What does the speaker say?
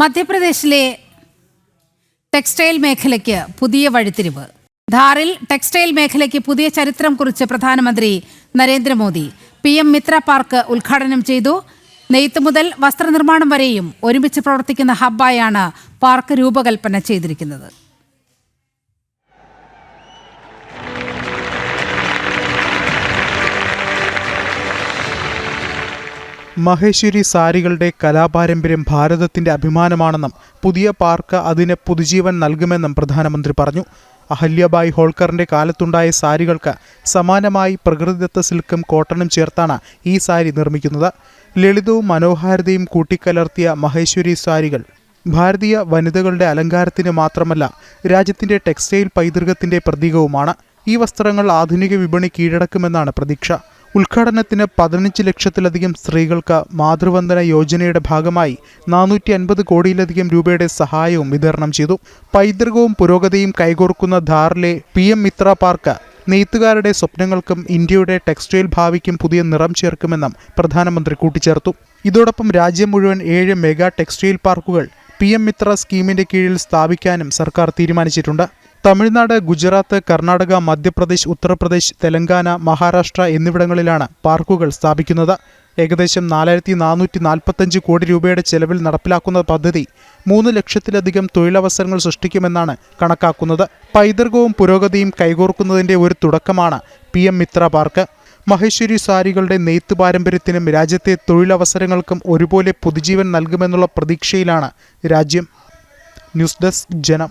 മധ്യപ്രദേശിലെ ടെക്സ്റ്റൈൽ മേഖലയ്ക്ക് പുതിയ വഴിത്തിരിവ്. ധാറിൽ ടെക്സ്റ്റൈൽ മേഖലയ്ക്ക് പുതിയ ചരിത്രം കുറിച്ച് പ്രധാനമന്ത്രി Narendra Modi P M Mitra park ഉദ്ഘാടനം ചെയ്തു. നെയ്ത്ത് മുതൽ വസ്ത്രനിർമ്മാണം വരെയും ഒരുമിച്ച് പ്രവർത്തിക്കുന്ന ഹബ്ബായാണ് പാർക്ക് രൂപകൽപ്പന ചെയ്തിരിക്കുന്നത്. മഹേശ്വരി സാരികളുടെ കലാപാരമ്പര്യം ഭാരതത്തിന്റെ അഭിമാനമാണെന്നും പുതിയ പാർക്ക് അതിന് പുതുജീവൻ നൽകുമെന്നും പ്രധാനമന്ത്രി പറഞ്ഞു. അഹല്യബായ് ഹോൾക്കറിന്റെ കാലത്തുണ്ടായ സാരികൾക്ക് സമാനമായി പ്രകൃതിദത്ത സിൽക്കും കോട്ടണും ചേർത്താണ് ഈ സാരി നിർമ്മിക്കുന്നത്. ലളിതവും മനോഹാരിതയും കൂട്ടിക്കലർത്തിയ മഹേശ്വരി സാരികൾ ഭാരതീയ വനിതകളുടെ അലങ്കാരത്തിന് മാത്രമല്ല രാജ്യത്തിന്റെ ടെക്സ്റ്റൈൽ പൈതൃകത്തിന്റെ പ്രതീകവുമാണ്. ഈ വസ്ത്രങ്ങൾ ആധുനിക വിപണി കീഴടക്കുമെന്നാണ് പ്രതീക്ഷ. ഉദ്ഘാടനത്തിന് പതിനഞ്ച് ലക്ഷത്തിലധികം സ്ത്രീകൾക്ക് മാതൃവന്ദന യോജനയുടെ ഭാഗമായി നാനൂറ്റി അൻപത് കോടിയിലധികം രൂപയുടെ സഹായവും വിതരണം ചെയ്തു. പൈതൃകവും പുരോഗതിയും കൈകോർക്കുന്ന ധാറിലെ പി എം മിത്ര പാർക്ക് നെയ്ത്തുകാരുടെ സ്വപ്നങ്ങൾക്കും ഇന്ത്യയുടെ ടെക്സ്റ്റൈൽ ഭാവിക്കും പുതിയ നിറം ചേർക്കുമെന്നും പ്രധാനമന്ത്രി കൂട്ടിച്ചേർത്തു. ഇതോടൊപ്പം രാജ്യം മുഴുവൻ ഏഴ് മെഗാ ടെക്സ്റ്റൈൽ പാർക്കുകൾ പി എം മിത്ര സ്കീമിന്റെ കീഴിൽ സ്ഥാപിക്കാനും സർക്കാർ തീരുമാനിച്ചിട്ടുണ്ട്. തമിഴ്നാട് ഗുജറാത്ത് കർണാടക മധ്യപ്രദേശ് ഉത്തർപ്രദേശ് തെലങ്കാന മഹാരാഷ്ട്ര എന്നിവിടങ്ങളിലാണ് പാർക്കുകൾ സ്ഥാപിക്കുന്നത്. ഏകദേശം നാലായിരത്തി നാനൂറ്റി നാൽപ്പത്തഞ്ച് കോടി രൂപയുടെ ചെലവിൽ നടപ്പിലാക്കുന്ന പദ്ധതി മൂന്ന് ലക്ഷത്തിലധികം തൊഴിലവസരങ്ങൾ സൃഷ്ടിക്കുമെന്നാണ് കണക്കാക്കുന്നത്. പൈതൃകവും പുരോഗതിയും കൈകോർക്കുന്നതിന്റെ ഒരു തുടക്കമാണ് P M Mitra park. Maheshwari സാരികളുടെ നെയ്ത്ത് പാരമ്പര്യത്തിനും രാജ്യത്തെ തൊഴിലവസരങ്ങൾക്കും ഒരുപോലെ പുതുജീവൻ നൽകുമെന്നുള്ള പ്രതീക്ഷയിലാണ് രാജ്യം. ന്യൂസ് ഡെസ്ക് ജനം.